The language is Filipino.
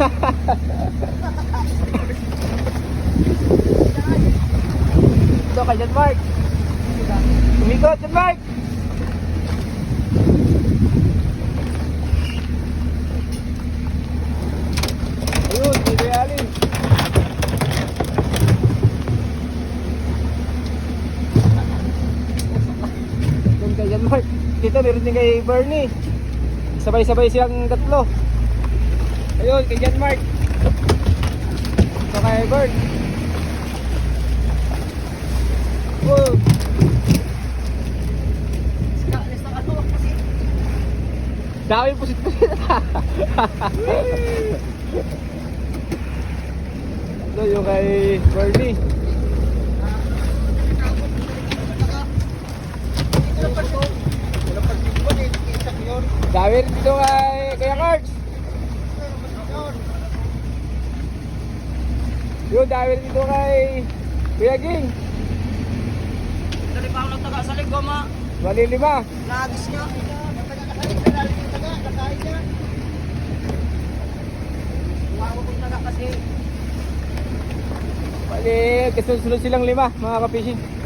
Ito ka dyan, Mark. Umikot dyan, Mark. Ayun, Kuya Alin. Doon kay Jan Mark. Dito meron din kay Bernie. Sabay-sabay silang tatlo. Ayun, kay Jan Mark. Ito kay Bert. Whoa. Dami pusit ko Ito yung kay Bernie. Dami rin dito kay Kuya Cards. Yun, rin dito kay Kuya Ging. Dali pa ako nagtaga sa linggo, ma. Bali lima. Nagis kasi. Bali, kasunod silang lima, mga kapising.